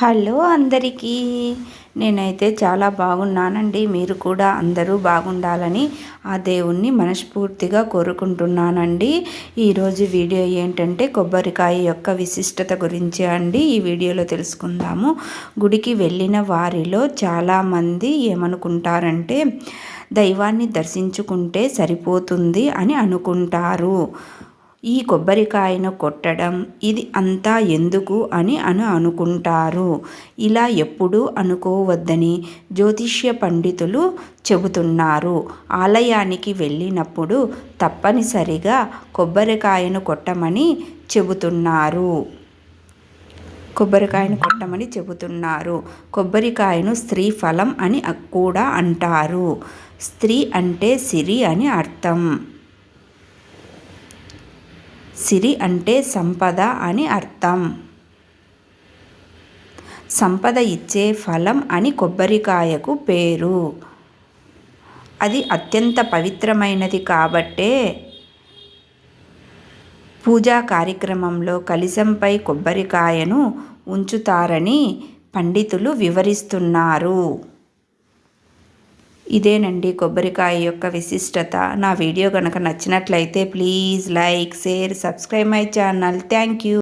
Hello అందరికీ. నేనైతే చాలా బాగున్నానండి. మీరు కూడా అందరూ బాగుండాలని ఆ దేవుణ్ణి మనస్ఫూర్తిగా కోరుకుంటున్నానండి. ఈరోజు వీడియో ఏంటంటే కొబ్బరికాయ యొక్క విశిష్టత గురించి అండి. ఈ వీడియోలో తెలుసుకుందాము. గుడికి వెళ్ళిన వారిలో చాలామంది ఏమనుకుంటారంటే దైవాన్ని దర్శించుకుంటే సరిపోతుంది అని అనుకుంటారు. ఈ కొబ్బరికాయను కొట్టడం ఇది అంతా ఎందుకు అని అని అనుకుంటారు. ఇలా ఎప్పుడూ అనుకోవద్దని జ్యోతిష్య పండితులు చెబుతున్నారు. ఆలయానికి వెళ్ళినప్పుడు తప్పనిసరిగా కొబ్బరికాయను కొట్టమని చెబుతున్నారు. కొబ్బరికాయను కొట్టమని చెబుతున్నారు. కొబ్బరికాయను స్త్రీ ఫలం అని కూడా అంటారు. స్త్రీ అంటే సిరి అని అర్థం. సిరి అంటే సంపద అని అర్థం. సంపద ఇచ్చే ఫలం అని కొబ్బరికాయకు పేరు. అది అత్యంత పవిత్రమైనది కాబట్టే పూజా కార్యక్రమంలో కలిసంపై కొబ్బరికాయను ఉంచుతారని పండితులు వివరిస్తున్నారు. ఇదేనండి కొబ్బరికాయ యొక్క విశిష్టత. నా వీడియో కనుక నచ్చినట్లయితే please like share subscribe my channel. Thank you.